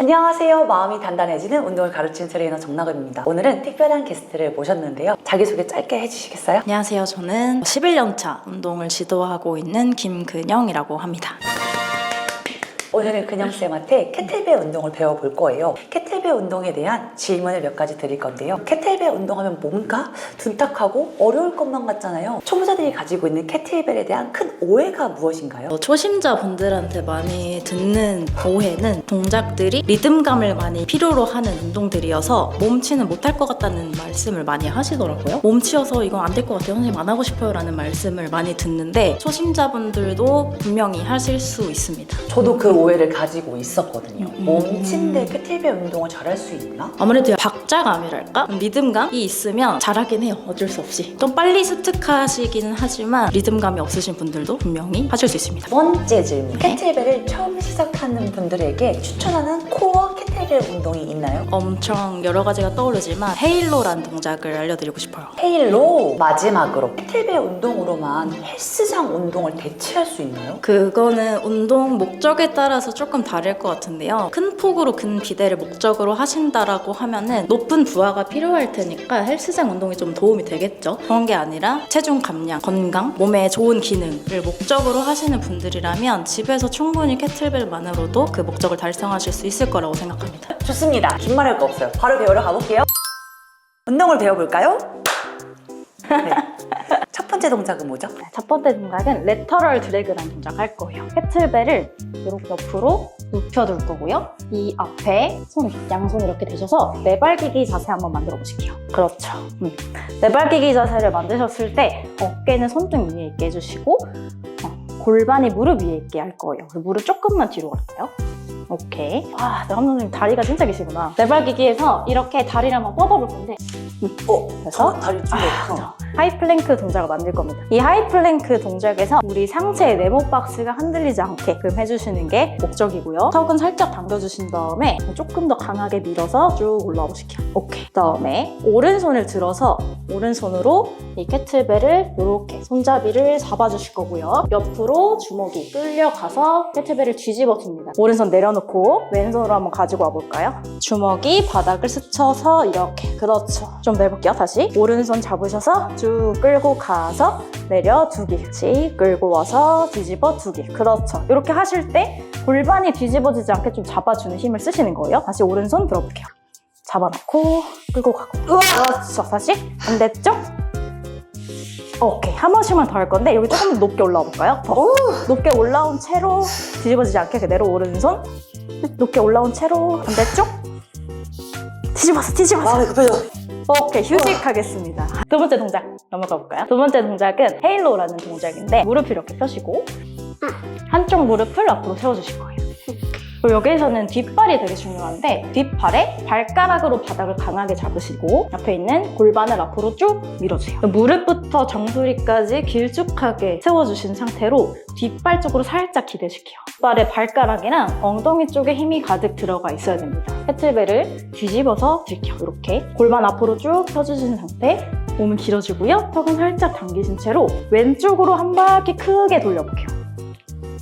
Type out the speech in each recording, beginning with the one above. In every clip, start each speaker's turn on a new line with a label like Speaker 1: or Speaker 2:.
Speaker 1: 안녕하세요. 마음이 단단해지는 운동을 가르치는 트레이너 정나금입니다. 오늘은 특별한 게스트를 모셨는데요. 자기소개 짧게 해주시겠어요?
Speaker 2: 안녕하세요. 저는 11년차 운동을 지도하고 있는 김근영이라고 합니다.
Speaker 1: 오늘은 근영쌤한테 캐틀벨 운동을 배워볼 거예요. 캐틀벨 운동에 대한 질문을 몇 가지 드릴 건데요. 캐틀벨 운동하면 뭔가 둔탁하고 어려울 것만 같잖아요. 초보자들이 가지고 있는 캐틀벨에 대한 큰 오해가 무엇인가요?
Speaker 2: 어, 초심자 분들한테 많이 듣는 오해는 동작들이 리듬감을 많이 필요로 하는 운동들이어서 몸치는 못할 것 같다는 말씀을 많이 하시더라고요. 몸치여서 이건 안 될 것 같아요. 선생님 안 하고 싶어요. 라는 말씀을 많이 듣는데 초심자분들도 분명히 하실 수 있습니다.
Speaker 1: 저도 그 오해를 가지고 있었거든요.
Speaker 2: 음.
Speaker 1: 몸친데 캐틀벨 운동을 잘할 수 있나?
Speaker 2: 아무래도 박자감이랄까? 리듬감이 있으면 잘하긴 해요. 어쩔 수 없이. 좀 빨리 습득하시기는 하지만 리듬감이 없으신 분들도 분명히 하실 수 있습니다.
Speaker 1: 두 번째 질문.
Speaker 2: 네.
Speaker 1: 캐틀벨을 처음 시작하는 분들에게 추천하는 코 어 캐틀벨 운동이 있나요?
Speaker 2: 엄청 여러 가지가 떠오르지만 헤일로라는 동작을 알려드리고 싶어요.
Speaker 1: 헤일로 마지막으로 캐틀벨 운동으로만 헬스장 운동을 대체할 수 있나요?
Speaker 2: 그거는 운동 목적에 따라서 조금 다를 것 같은데요. 큰 폭으로 근 비대를 목적으로 하신다라고 하면은 높은 부하가 필요할 테니까 헬스장 운동이 좀 도움이 되겠죠. 그런 게 아니라 체중 감량, 건강, 몸에 좋은 기능을 목적으로 하시는 분들이라면 집에서 충분히 캐틀벨만으로도 그 목적을 달성하실 수 있을 거라고 생각합니다.
Speaker 1: 좋습니다. 긴 말할 거 없어요. 바로 배우러 가볼게요. 운동을 배워볼까요? 네. 첫 번째 동작은 뭐죠?
Speaker 3: 첫 번째 동작은 레터럴 드래그라는 동작 할 거예요. 캐틀벨을 이렇게 옆으로 눕혀둘 거고요. 이 앞에 손, 양손 이렇게 대셔서 내발기기 자세 한번 만들어 보실게요. 그렇죠. 음. 내발기기 자세를 만드셨을 때 어깨는 손등 위에 있게 해주시고 어, 골반이 무릎 위에 있게 할 거예요. 무릎 조금만 뒤로 갈까요? 오케이. 와, 네, 감독님 다리가 진짜 기시구나. 내발기기에서 이렇게 다리를 한번 뻗어볼 건데
Speaker 1: 어,
Speaker 3: 그래서
Speaker 1: 다리 좀
Speaker 3: 아,
Speaker 1: 넓어.
Speaker 3: 하이 플랭크 동작을 만들 겁니다. 이 하이 플랭크 동작에서 우리 상체의 네모 박스가 흔들리지 않게끔 해주시는 게 목적이고요. 턱은 살짝 당겨주신 다음에 조금 더 강하게 밀어서 쭉 보실게요. 오케이. 그다음에 오른손을 들어서 오른손으로 이 캐틀벨을 이렇게 손잡이를 잡아주실 거고요. 옆으로 주먹이 끌려가서 캐틀벨을 뒤집어 줍니다. 오른손 내려놓고 왼손으로 한번 가지고 와볼까요? 주먹이 바닥을 스쳐서 이렇게 그렇죠. 좀 내볼게요. 다시 오른손 잡으셔서 쭉 끌고 가서 내려 두기 같이 끌고 와서 뒤집어 두기 그렇죠. 이렇게 하실 때 골반이 뒤집어지지 않게 좀 잡아주는 힘을 쓰시는 거예요. 다시 오른손 들어볼게요. 잡아놓고 끌고 가고 그렇죠. 다시 반대쪽 오케이 한 번씩만 더 할 건데 여기 조금 더 높게 올라와 볼까요? 더 높게 올라온 채로 뒤집어지지 않게 그대로 오른손 높게 올라온 채로 반대쪽 뒤집어서 뒤집어서
Speaker 1: 마음이 급해져.
Speaker 3: 오케이 휴식하겠습니다. 두 번째 동작 넘어가 볼까요? 두 번째 동작은 헤일로라는 동작인데 무릎을 이렇게 펴시고 한쪽 무릎을 앞으로 세워주실 거예요 그리고 여기에서는 뒷발이 되게 중요한데 뒷발에 발가락으로 바닥을 강하게 잡으시고 옆에 있는 골반을 앞으로 쭉 밀어주세요. 무릎부터 정수리까지 길쭉하게 세워주신 상태로 뒷발 쪽으로 살짝 기대시켜요. 뒷발의 발가락이랑 엉덩이 쪽에 힘이 가득 들어가 있어야 됩니다. 캐틀벨을 뒤집어서 들게요. 이렇게 골반 앞으로 쭉 펴주신 상태 몸은 길어지고요. 턱은 살짝 당기신 채로 왼쪽으로 한 바퀴 크게 돌려볼게요.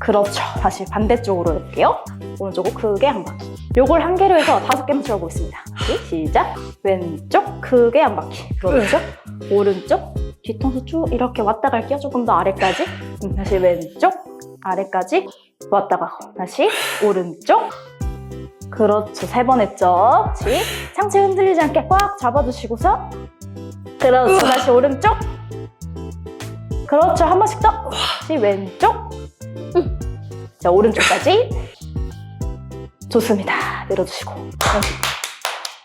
Speaker 3: 그렇죠. 다시 반대쪽으로 해볼게요 오른쪽으로 크게 한 바퀴. 요걸 한 개로 해서 다섯 개만 채워보겠습니다. 다시 시작. 왼쪽 크게 한 바퀴. 그렇죠. 오른쪽 뒤통수 쭉 이렇게 왔다 갈게요. 조금 더 아래까지. 음, 다시 왼쪽 아래까지 왔다 가고. 다시 오른쪽. 그렇죠. 세 번 했죠. 다시 상체 흔들리지 않게 꽉 잡아주시고서. 그렇죠. 다시 오른쪽. 그렇죠. 한 번씩 더. 다시 왼쪽. 음. 자, 오른쪽까지. 좋습니다. 내려주시고.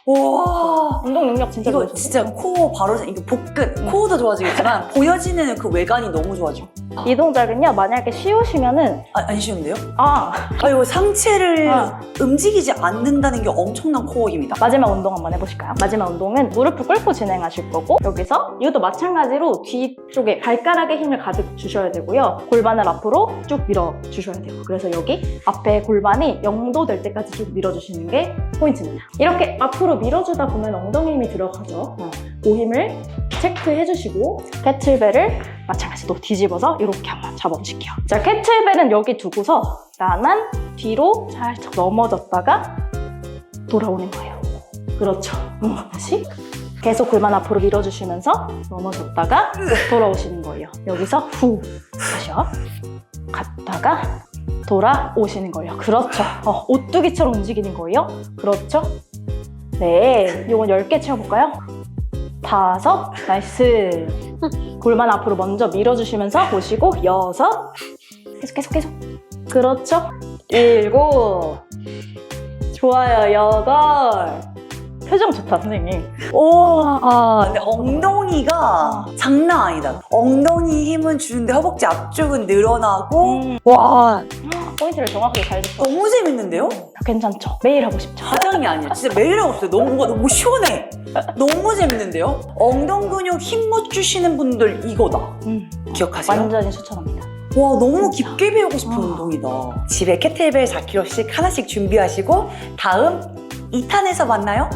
Speaker 1: 와.
Speaker 3: 운동 능력 진짜
Speaker 1: 이거
Speaker 3: 좋으시네요.
Speaker 1: 진짜 코어 바로 이거 복근 코어도 좋아지겠지만 보여지는 그 외관이 너무 좋아져.
Speaker 3: 이 동작은요, 만약에 쉬우시면은,
Speaker 1: 아, 안 쉬운데요?
Speaker 3: 아,
Speaker 1: 아 이거 상체를
Speaker 3: 아.
Speaker 1: 움직이지 않는다는 게 엄청난 코어 힘이다.
Speaker 3: 마지막 운동 한번 해보실까요? 마지막 운동은 무릎을 꿇고 진행하실 거고, 여기서 이것도 마찬가지로 뒤쪽에 발가락에 힘을 가득 주셔야 되고요. 골반을 앞으로 쭉 밀어주셔야 돼요. 그래서 여기 앞에 골반이 0도 될 때까지 쭉 밀어주시는 게 포인트입니다. 이렇게 앞으로 밀어주다 보면 엉덩이 힘이 들어가죠. 어, 그 힘을 체크해 주시고, 캐틀벨을 마찬가지로 뒤집어서 이렇게 한번 잡아보실게요. 자, 캐틀벨은 여기 두고서 나만 뒤로 살짝 넘어졌다가 돌아오는 거예요. 그렇죠. 음, 다시 계속 골반 앞으로 밀어주시면서 넘어졌다가 돌아오시는 거예요. 여기서 후 다시요. 갔다가 돌아오시는 거예요. 그렇죠. 어, 오뚜기처럼 움직이는 거예요. 그렇죠. 네, 요건 10개 채워볼까요? 다섯, 나이스. 골반 앞으로 먼저 밀어주시면서 보시고 여섯, 계속 계속 계속. 그렇죠. 일곱, 좋아요. 여덟. 표정 좋다, 선생님.
Speaker 1: 오, 아, 근데 엉덩이가 장난 아니다. 엉덩이 힘은 주는데 허벅지 앞쪽은 늘어나고,
Speaker 3: 음,
Speaker 1: 와,
Speaker 3: 포인트를 정확하게 잘 짚어.
Speaker 1: 너무 재밌는데요?
Speaker 3: 괜찮죠? 매일 하고 싶죠?
Speaker 1: 과장이 아니라 진짜 매일 하고 있어요. 너무, 뭔가 너무 시원해. 너무 재밌는데요? 엉덩 근육 힘 못 주시는 분들 이거다.
Speaker 3: 음,
Speaker 1: 기억하세요?
Speaker 3: 완전히 추천합니다.
Speaker 1: 와 너무 깊게 배우고 싶은
Speaker 3: 아.
Speaker 1: 운동이다. 집에 캐틀벨 4kg씩 하나씩 준비하시고 다음 2탄에서 만나요.